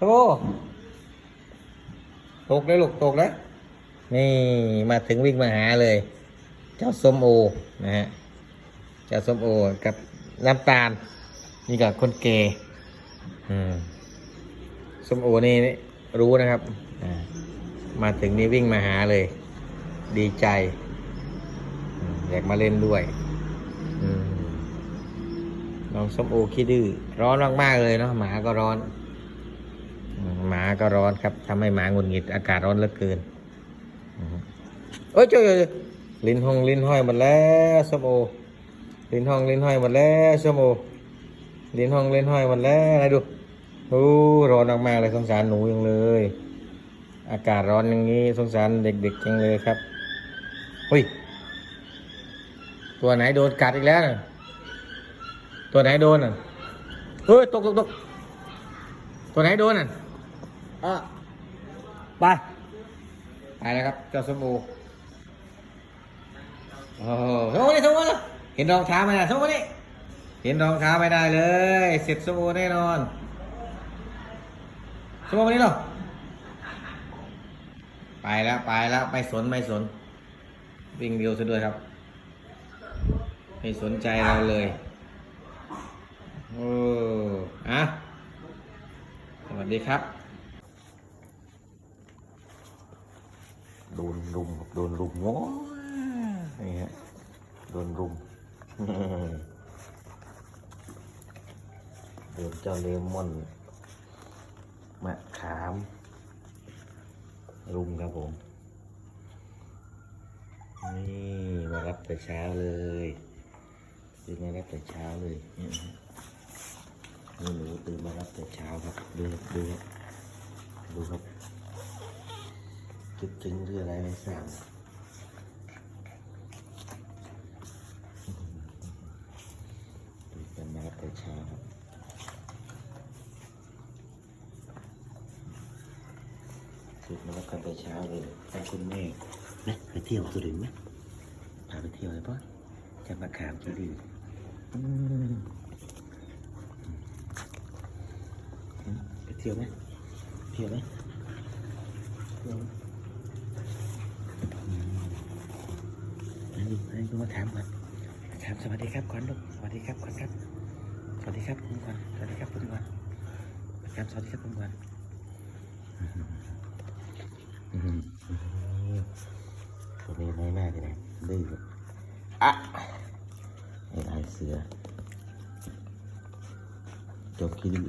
โอ้ตกเลยลูกตกแล้วนี่มาถึงวิ่งมาหาเลย เจ้าส้มโอนะฮะเจ้าส้มโอกับน้ำตาล นี่กับคนเกย์ส้มโอนี่รู้นะครับมาถึงนี่วิ่งมาหาเลย ดีใจอยากมาเล่นด้วยน้องส้มโอขี้ดื้อร้อนมากๆเลยเนาะหมาก็ร้อน หมาก็ร้อนครับทำให้หมาหงุดหงิดอากาศร้อนเหลือเกินอืมเอ้ยเจ้าๆลิ้นห้องลิ้นห้อยหมดแล้วส้มโอลิ้นห้องลิ้นห้อยหมดแล้วส้มโอลิ้นห้องลิ้นห้อยหมดแล้วอะไรดูโอ้ร้อนมากๆเลยสงสารหนูยังเลย อากาศร้อนอย่างนี้สงสารเด็กๆจังเลยครับเฮ้ยตัวไหนโดนกัดอีกแล้วนะตัวไหนโดนอะเฮ้ยตกตกตกตัวไหนโดนอะ อะไป ไปแล้วครับ เจ้าสมโอโอ้โหโถ่นี่โถ่นี่เห็นรองเท้าไหมนะโถ่นี่เห็นรองเท้าไม่ได้เลย เสร็จสมโอแน่นอนสมโอมานี่หรอไปแล้วไปแล้วไม่สนไม่สน วิ่งเร็วซะด้วยครับ ไม่สนใจเราเลยโอ้อะสวัสดีครับ โดนรุมครับโดนรุมโอ้ยนี่ฮะโดนรุมโดนเจ้าเลมอนมะขาม รุมครับผม นี่มารับแต่เช้าเลยตื่นมารับแต่เช้าเลยนี่นะนี่หนูตื่นมารับแต่เช้าครับดูดูดูครับ คิดถึงเรื่ออะไรไม่ทราบตื่นมาแต่เช้าครับตื่นมารับกันแต่เช้าเลยไปคุณแม่นะไปเที่ยวสุรินทร์ไหมพาไปเที่ยวเลยป่ะจะมาขามที่ดีไปเที่ยวไหมเที่ยวไหมเที่ยวไหมอืมอันนี้อันนี้ก็ มาถามก่อนถามสวัสดีครับก่อนลูกสวัสดีครับก่อนครับ สวัสดีครับคุณก่อนสวัสดีครับคุณก่อนครับสวัสดีครับคุณก่อนตัวนี้น้อยหน้าจะไหนดื้ออะไอ้ลายเสือจบขี้ดื้อ